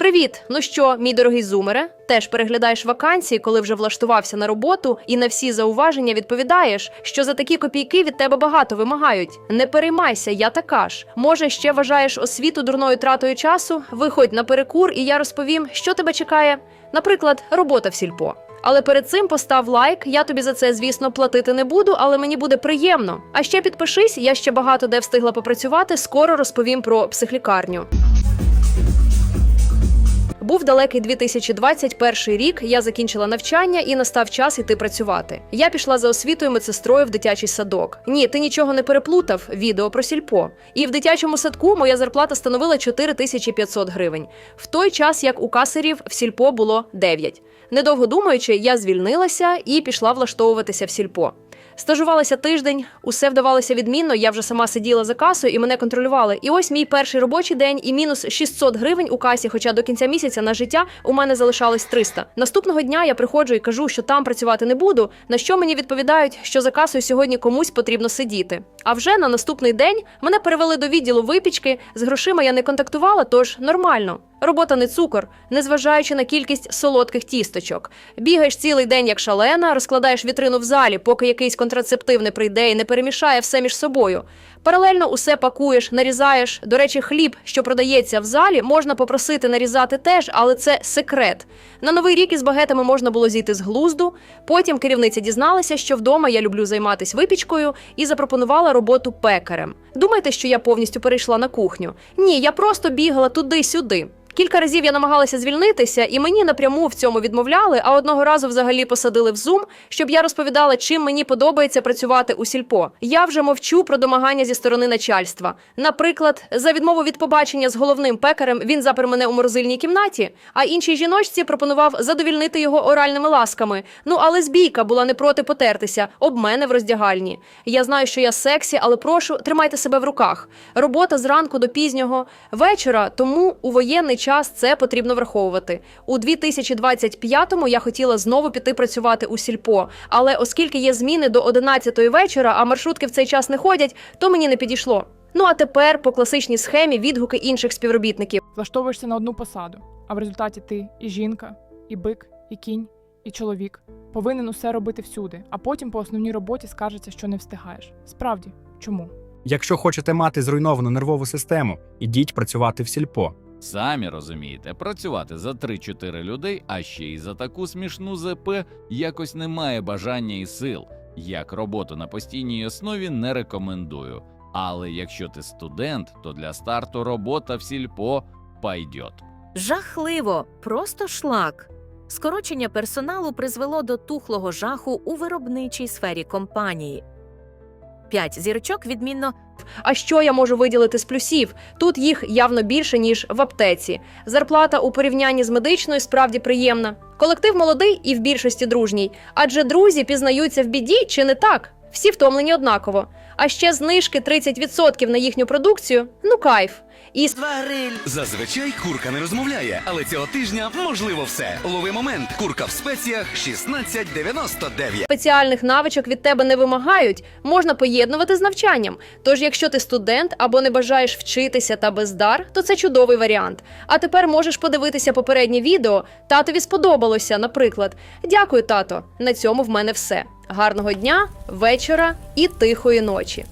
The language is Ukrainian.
Привіт! Ну що, мій дорогий зумере? Теж переглядаєш вакансії, коли вже влаштувався на роботу, і на всі зауваження відповідаєш, що за такі копійки від тебе багато вимагають. Не переймайся, я така ж. Може, ще вважаєш освіту дурною тратою часу? Виходь на перекур, і я розповім, що тебе чекає. Наприклад, робота в сільпо. Але перед цим постав лайк. Я тобі за це, звісно, платити не буду, але мені буде приємно. А ще підпишись, я ще багато де встигла попрацювати. Скоро розповім про психлікарню. Був далекий 2021 рік. Я закінчила навчання і настав час іти працювати. Я пішла за освітою медсестрою в дитячий садок. Ні, ти нічого не переплутав. Відео про сільпо. І в дитячому садку моя зарплата становила 4500 гривень. В той час, як у касерів в сільпо було 9. Недовго думаючи, я звільнилася і пішла влаштовуватися в сільпо. Стажувалася тиждень, усе вдавалося відмінно. Я вже сама сиділа за касою і мене контролювали. І ось мій перший робочий день і мінус 600 гривень у касі. Хоча до кінця місяця на життя у мене залишалось 300. Наступного дня я приходжу і кажу, що там працювати не буду. На що мені відповідають, що за касою сьогодні комусь потрібно сидіти. А вже на наступний день мене перевели до відділу випічки. З грошима я не контактувала, тож нормально. Робота не цукор, незважаючи на кількість солодких тісточок. Бігаєш цілий день як шалена, розкладаєш вітрину в залі, поки якийсь контрацептив не прийде і не перемішає все між собою. Паралельно усе пакуєш, нарізаєш. До речі, хліб, що продається в залі, можна попросити нарізати теж, але це секрет. На новий рік із багетами можна було зійти з глузду. Потім керівниця дізналася, що вдома я люблю займатися випічкою, і запропонувала роботу пекарем. Думаєте, що я повністю перейшла на кухню? Ні, я просто бігала туди-сюди. Кілька разів я намагалася звільнитися, і мені напряму в цьому відмовляли. А одного разу взагалі посадили в Zoom, щоб я розповідала, чим мені подобається працювати у сільпо. Я вже мовчу про домагання зі сторони начальства. Наприклад, за відмову від побачення з головним пекарем він запер мене у морозильній кімнаті, а іншій жіночці пропонував задовільнити його оральними ласками. Ну але збійка була не проти потертися об мене в роздягальні. Я знаю, що я сексі, але прошу, тримайте себе в руках. Робота зранку до пізнього вечора, тому у воєнний час це потрібно враховувати. У 2025-му я хотіла знову піти працювати у сільпо, але оскільки є зміни до 11-ї вечора, а маршрутки в цей час не ходять, то мені не підійшло. Ну а тепер по класичній схемі відгуки інших співробітників. влаштовуєшся на одну посаду, а в результаті ти і жінка, і бик, і кінь, і чоловік повинен усе робити всюди, а потім по основній роботі скажеться, що не встигаєш. Справді, чому? Якщо хочете мати зруйновану нервову систему, ідіть працювати в сільпо. Самі розумієте, працювати за 3-4 людей, а ще й за таку смішну ЗП якось немає бажання і сил. Як роботу на постійній основі не рекомендую. Але якщо ти студент, то для старту робота в сільпо пайдьот. Жахливо, просто шлак. Скорочення персоналу призвело до тухлого жаху у виробничій сфері компанії. П'ять зірочок відмінно А що я можу виділити з плюсів? Тут їх явно більше ніж в аптеці. Зарплата у порівнянні з медичною справді приємна. Колектив молодий і в більшості дружній, адже друзі пізнаються в біді чи не так. Всі втомлені однаково. А ще знижки 30% на їхню продукцію. Ну кайф. І Зазвичай курка не розмовляє, але цього тижня можливо все. Лови момент. Курка в спеціях 16,99. спеціальних навичок від тебе не вимагають, можна поєднувати з навчанням. Тож, якщо ти студент або не бажаєш вчитися та бездар, то це чудовий варіант. А тепер можеш подивитися попереднє відео. Татові сподобалося, наприклад. Дякую, тато. На цьому в мене все. Гарного дня, вечора і тихої ночі.